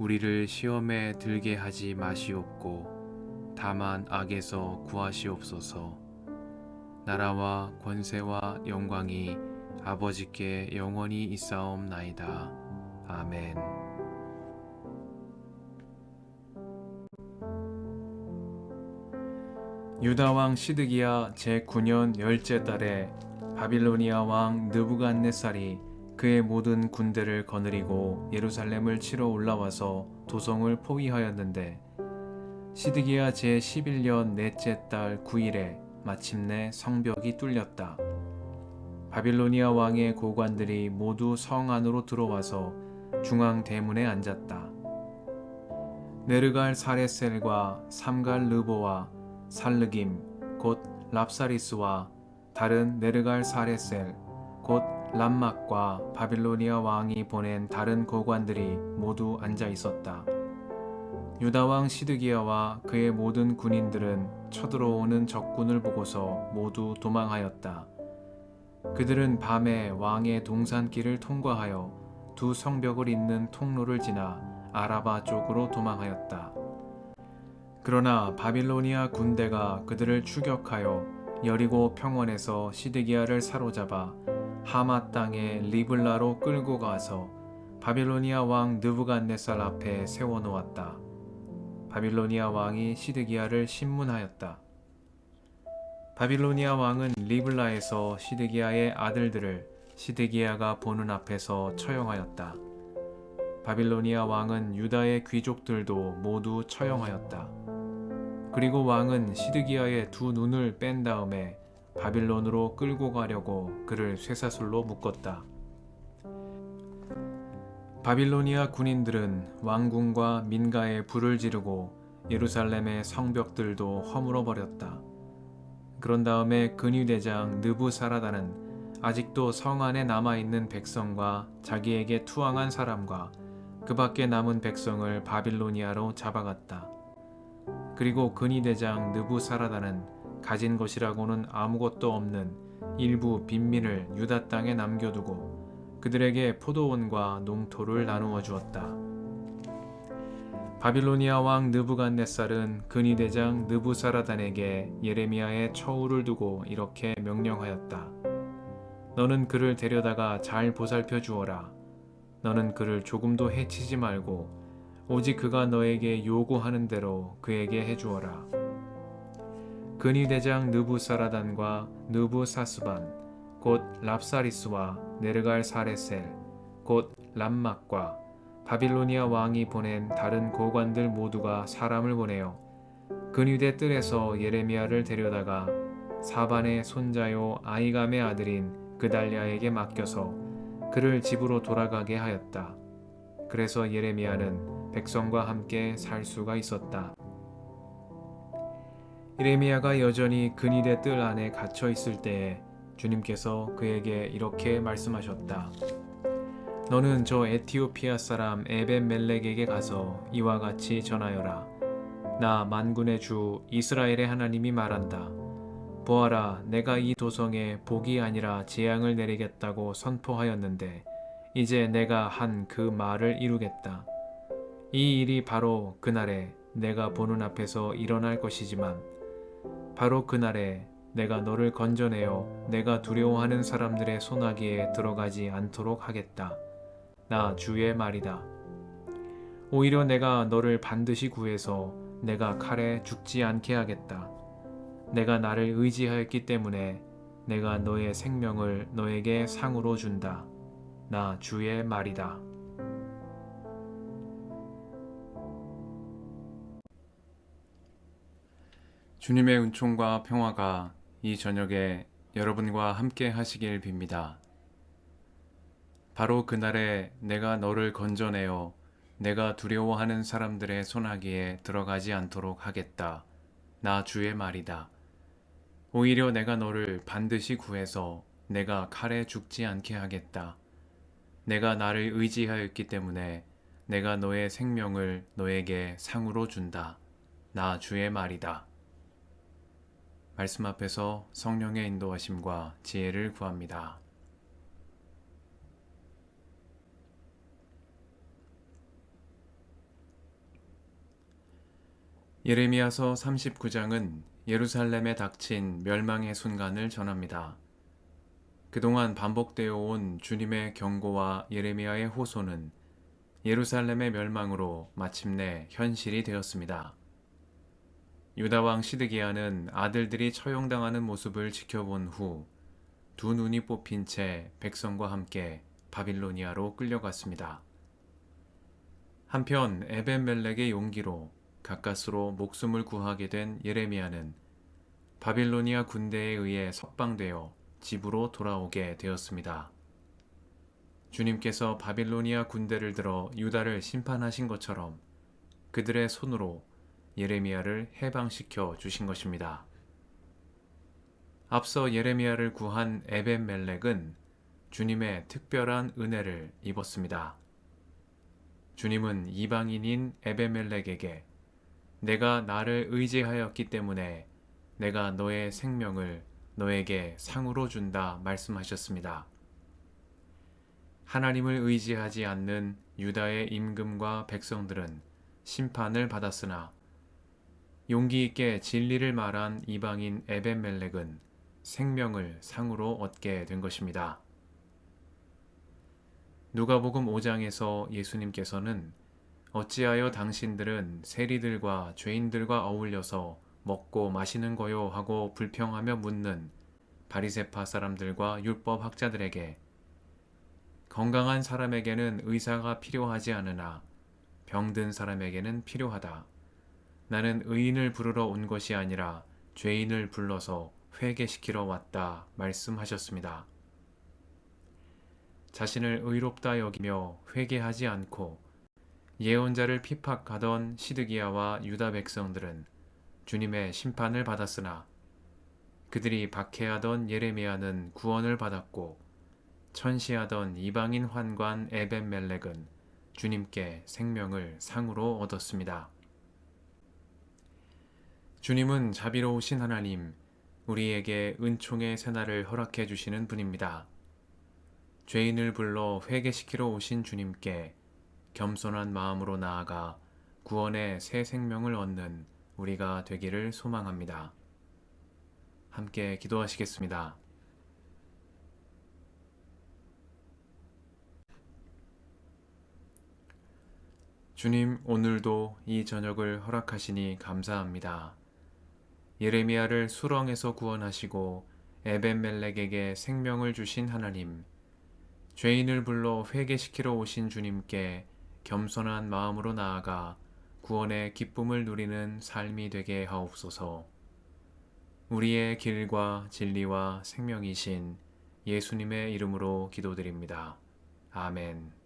우리를 시험에 들게 하지 마시옵고 다만 악에서 구하시옵소서. 나라와 권세와 영광이 아버지께 영원히 있사옵나이다. 아멘. 유다 왕 시드기야 제 9년 열째 달에 바빌로니아 왕 느부갓네살이 그의 모든 군대를 거느리고 예루살렘을 치러 올라와서 도성을 포위하였는데 시드기야 제 11년 넷째 달 9일에 마침내 성벽이 뚫렸다. 바빌로니아 왕의 고관들이 모두 성 안으로 들어와서 중앙 대문에 앉았다. 네르갈 사레셀과 삼갈 르보와 살르김 곧 랍사리스와 다른 네르갈 사레셀 곧 람막과 바빌로니아 왕이 보낸 다른 고관들이 모두 앉아 있었다. 유다 왕 시드기야와 그의 모든 군인들은 쳐들어오는 적군을 보고서 모두 도망하였다. 그들은 밤에 왕의 동산길을 통과하여 두 성벽을 잇는 통로를 지나 아라바 쪽으로 도망하였다. 그러나 바빌로니아 군대가 그들을 추격하여 여리고 평원에서 시드기야를 사로잡아 하마 땅의 리블라로 끌고 가서 바빌로니아 왕 느부갓네살 앞에 세워 놓았다. 바빌로니아 왕이 시드기야를 신문하였다. 바빌로니아 왕은 리블라에서 시드기야의 아들들을 시드기야가 보는 앞에서 처형하였다. 바빌로니아 왕은 유다의 귀족들도 모두 처형하였다. 그리고 왕은 시드기야의 두 눈을 뺀 다음에 바빌론으로 끌고 가려고 그를 쇠사슬로 묶었다. 바빌로니아 군인들은 왕궁과 민가에 불을 지르고 예루살렘의 성벽들도 허물어 버렸다. 그런 다음에 근위대장 느부사라다는 아직도 성 안에 남아 있는 백성과 자기에게 투항한 사람과 그 밖에 남은 백성을 바빌로니아로 잡아갔다. 그리고 근위대장 느부사라다는 가진 것이라고는 아무것도 없는 일부 빈민을 유다 땅에 남겨두고 그들에게 포도원과 농토를 나누어 주었다. 바빌로니아 왕 느부갓네살은 근위 대장 느부사라단에게 예레미야의 처우를 두고 이렇게 명령하였다. 너는 그를 데려다가 잘 보살펴 주어라. 너는 그를 조금도 해치지 말고 오직 그가 너에게 요구하는 대로 그에게 해 주어라. 근위대장 느부사라단과 느부사스반 곧 랍사리스와 네르갈 사레셀 곧 람막과 바빌로니아 왕이 보낸 다른 고관들 모두가 사람을 보내어 근위대 뜰에서 예레미야를 데려다가 사반의 손자요 아이감의 아들인 그달랴에게 맡겨서 그를 집으로 돌아가게 하였다. 그래서 예레미야는 백성과 함께 살 수가 있었다. 예레미야가 여전히 근위대 뜰 안에 갇혀 있을 때에 주님께서 그에게 이렇게 말씀하셨다. 너는 저 에티오피아 사람 에벤 멜렉에게 가서 이와 같이 전하여라. 나 만군의 주 이스라엘의 하나님이 말한다. 보아라, 내가 이 도성에 복이 아니라 재앙을 내리겠다고 선포하였는데 이제 내가 한 그 말을 이루겠다. 이 일이 바로 그날에 내가 보는 앞에서 일어날 것이지만 바로 그날에 내가 너를 건져내어 내가 두려워하는 사람들의 소나기에 들어가지 않도록 하겠다. 나 주의 말이다. 오히려 내가 너를 반드시 구해서 내가 칼에 죽지 않게 하겠다. 내가 나를 의지하였기 때문에 내가 너의 생명을 너에게 상으로 준다. 나 주의 말이다. 주님의 은총과 평화가 이 저녁에 여러분과 함께 하시길 빕니다. 바로 그날에 내가 너를 건져내어 내가 두려워하는 사람들의 손아귀에 들어가지 않도록 하겠다. 나 주의 말이다. 오히려 내가 너를 반드시 구해서 내가 칼에 죽지 않게 하겠다. 내가 나를 의지하였기 때문에 내가 너의 생명을 너에게 상으로 준다. 나 주의 말이다. 말씀 앞에서 성령의 인도하심과 지혜를 구합니다. 예레미야서 39장은 예루살렘에 닥친 멸망의 순간을 전합니다. 그동안 반복되어 온 주님의 경고와 예레미야의 호소는 예루살렘의 멸망으로 마침내 현실이 되었습니다. 유다 왕 시드기야는 아들들이 처형당하는 모습을 지켜본 후 두 눈이 뽑힌 채 백성과 함께 바빌로니아로 끌려갔습니다. 한편 에벤멜렉의 용기로 가까스로 목숨을 구하게 된 예레미야는 바빌로니아 군대에 의해 석방되어 집으로 돌아오게 되었습니다. 주님께서 바빌로니아 군대를 들어 유다를 심판하신 것처럼 그들의 손으로 예레미야를 해방시켜 주신 것입니다. 앞서 예레미야를 구한 에벤멜렉은 주님의 특별한 은혜를 입었습니다. 주님은 이방인인 에베멜렉에게 내가 나를 의지하였기 때문에 내가 너의 생명을 너에게 상으로 준다 말씀하셨습니다. 하나님을 의지하지 않는 유다의 임금과 백성들은 심판을 받았으나 용기 있게 진리를 말한 이방인 에벤멜렉은 생명을 상으로 얻게 된 것입니다. 누가복음 5장에서 예수님께서는 어찌하여 당신들은 세리들과 죄인들과 어울려서 먹고 마시는 거요 하고 불평하며 묻는 바리세파 사람들과 율법 학자들에게 건강한 사람에게는 의사가 필요하지 않으나 병든 사람에게는 필요하다. 나는 의인을 부르러 온 것이 아니라 죄인을 불러서 회개시키러 왔다 말씀하셨습니다. 자신을 의롭다 여기며 회개하지 않고 예언자를 피팍하던 시드기야와 유다 백성들은 주님의 심판을 받았으나 그들이 박해하던 예레미야는 구원을 받았고 천시하던 이방인 환관 에벤멜렉은 주님께 생명을 상으로 얻었습니다. 주님은 자비로우신 하나님, 우리에게 은총의 새날을 허락해 주시는 분입니다. 죄인을 불러 회개시키러 오신 주님께 겸손한 마음으로 나아가 구원의 새 생명을 얻는 우리가 되기를 소망합니다. 함께 기도하시겠습니다. 주님, 오늘도 이 저녁을 허락하시니 감사합니다. 예레미야를 수렁에서 구원하시고 에벤멜렉에게 생명을 주신 하나님, 죄인을 불러 회개시키러 오신 주님께 겸손한 마음으로 나아가 구원의 기쁨을 누리는 삶이 되게 하옵소서. 우리의 길과 진리와 생명이신 예수님의 이름으로 기도드립니다. 아멘.